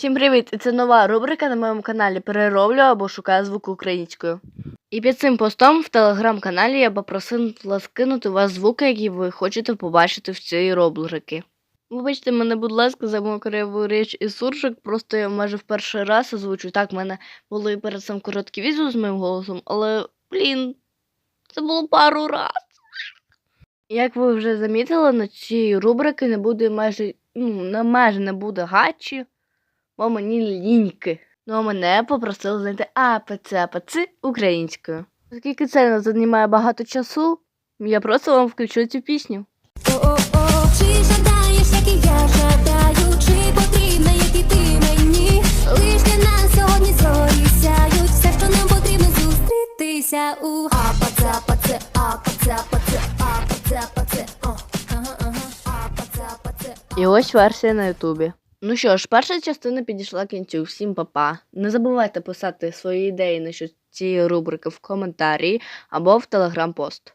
Всім привіт! І це нова рубрика на моєму каналі Перероблю або шукаю звук українською. І під цим постом в телеграм-каналі я попросила скинути у вас звуки, які ви хочете побачити в цій рубриці. Вибачте мене, будь ласка, за мою криву річ і суржик, просто я майже в перший раз озвучую. Так, в мене були перед цим короткі відео з моїм голосом, але, блін, це було пару раз. Як ви вже замітили, на цій рубрики не буде майже, ну, майже не буде гачі, бо мені ліньки. Ну а мене попросили знайти АПЦ АПЦ українською. Оскільки це не займає багато часу, я просто вам включу цю пісню. О-о-о, чи жадаєш, як і я жадаю, чи потрібна, як і ти мені? Лиш для нас сьогодні зорі сяють, все, що нам потрібно зустрітися у о, ага, ага, апаце, апаце, І ось версія на Ютубі. Ну що ж, перша частина підійшла кінцю. Всім па-па. Не забувайте писати свої ідеї насчет цієї рубрики в коментарі або в телеграм-пост.